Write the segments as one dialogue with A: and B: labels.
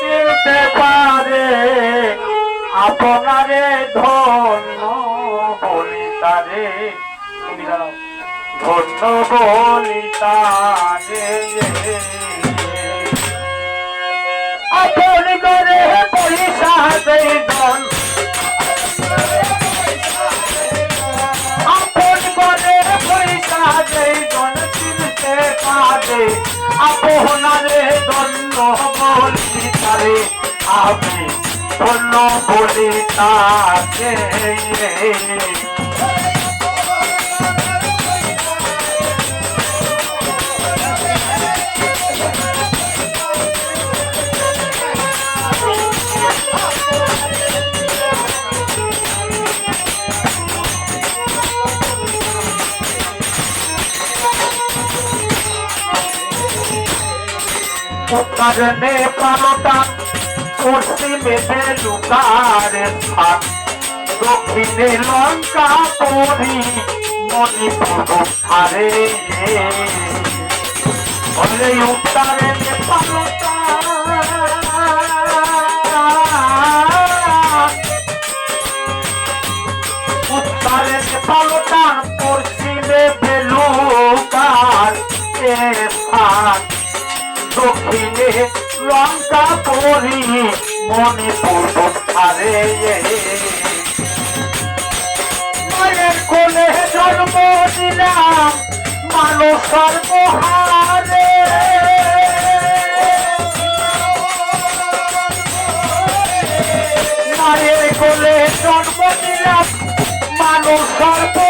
A: চিনতে পারে। আপনারে ধন্য বলি তারে। তুমি ধন্য বলি আপনারে ধন্য বলি তারে আমি ধন্য বলি তাকে। কারণে পালটা পশ্চিমে লুকার স্থান দক্ষিণে লঙ্কা পরি মণিপুর ধারে। বলে দক্ষিণে লঙ্কা পরি মণিপুর ধারে মায়ের কোলে জন্ম দিলাম মানুষ সর্বহারে মায়ের কোলে জন্ম দিলাম মানুষ সর্বহারে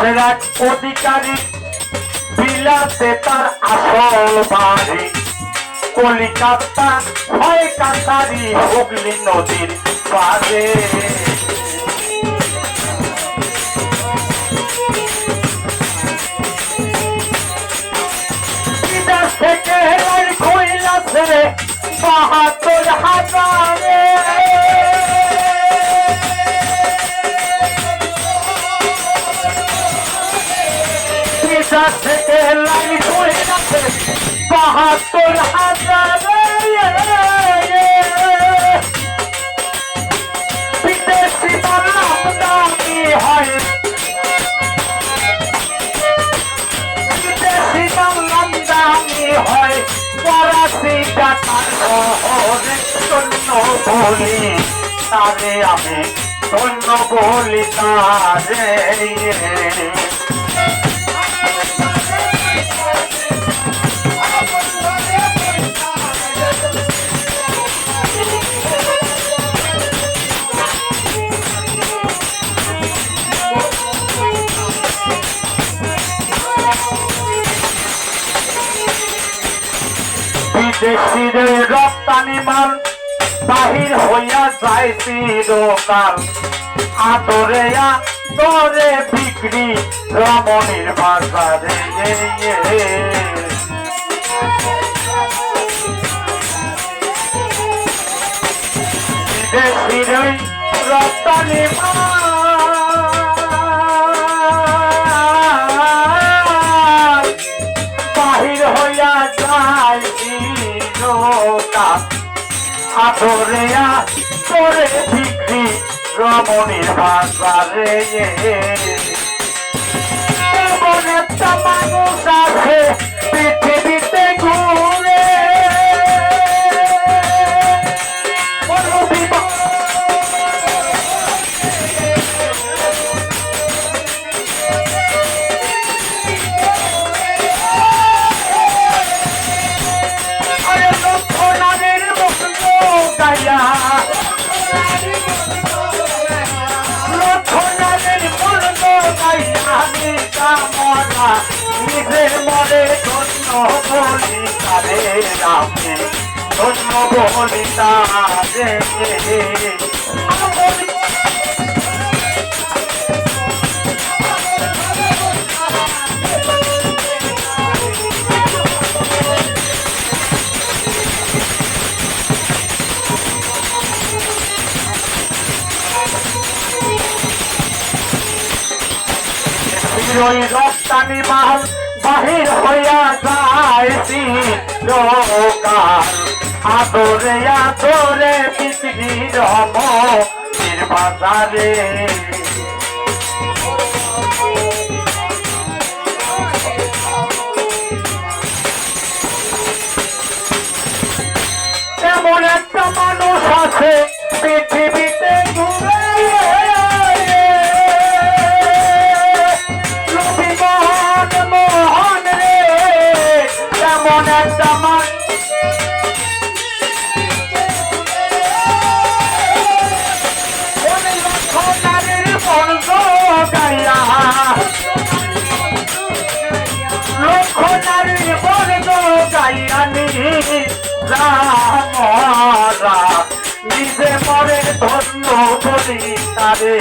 A: এক অধিকারী, বিলাতে তার আসল বাড়ি। কলিকাতা হয় কাতারি হুগলি নদীর পারে থেকে কইলাছে বাহাত্তর হাজারে বাহাত্তর হাজারে, বিদেশি বাংলাম দামি হয়। বিদেশি বাংলাম দামি হয়। ফরাসি টাকার শহরে ধন্য বলি, তারে আমি ধন্য বলি তারে। বিদেশির রপ্তানি মাল বাহির হইয়া যায় চিরকাল আদরে আদরে বিক্রি রমণীর বাজারে রপ্তানি মাল সাগরেয়া করে বিক্রি রমণীর ভাষা রে মনে তামাগ নিজে মরে ধন্য বলি তারে রামে ধন্য বলি তারে। বিরোই রপ্তানি মাল বাহির হইয়া যায় লোকাল। আদরে আদরে পৃথিবীর বাজারে। এমন একটা মানুষ আছে মরে ধন্য বলি তারে,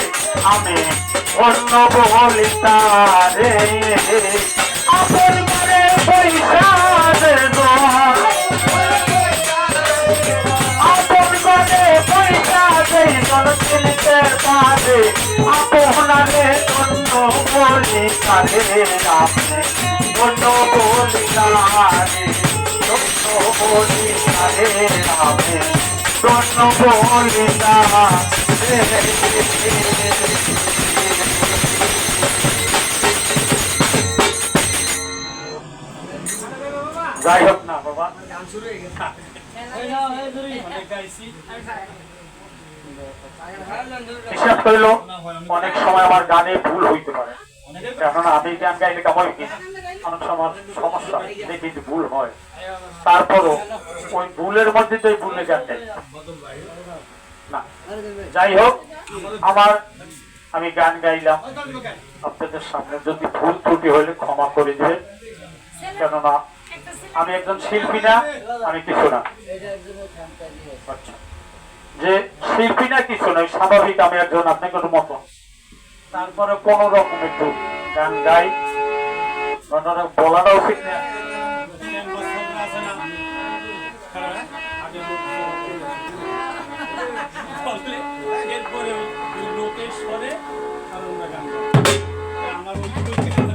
A: আমি ধন্য বলি তারে। আপন মরে পয়সা দেবো আপন করে আপনারে অন্য বলি কারে আপনি অন্য বলি কারে অন্য বলি কারে আপনি অন্য বলি যাই হোক না, বাবা। বিশ্বাস করিল, অনেক সময় আমার গানে ভুল হইতে পারে। এখন আমি গান গাইলে কেমন অনেক সময় সমস্যা, যে ভুল হয়। তারপরও ওই ভুলের মধ্যে তো ভুলে গান না। যাই হোক, আমার, আমি গান গাইলাম। আপনাদের সামনে যদি ভুল ত্রুটি হলে ক্ষমা করে দেবেন। কেননা, আমি একজন শিল্পী না, আমি কিছু না। আচ্ছা। যে শিল্পী না, কিছু নয় স্বাভাবিক আমি একজন আপনাদের মতো। তারপরে কোন রকম একটু গান গাই। ঘটনা বলাটা উচিত না
B: এরপরে লোকের স্বরে। আমার ওই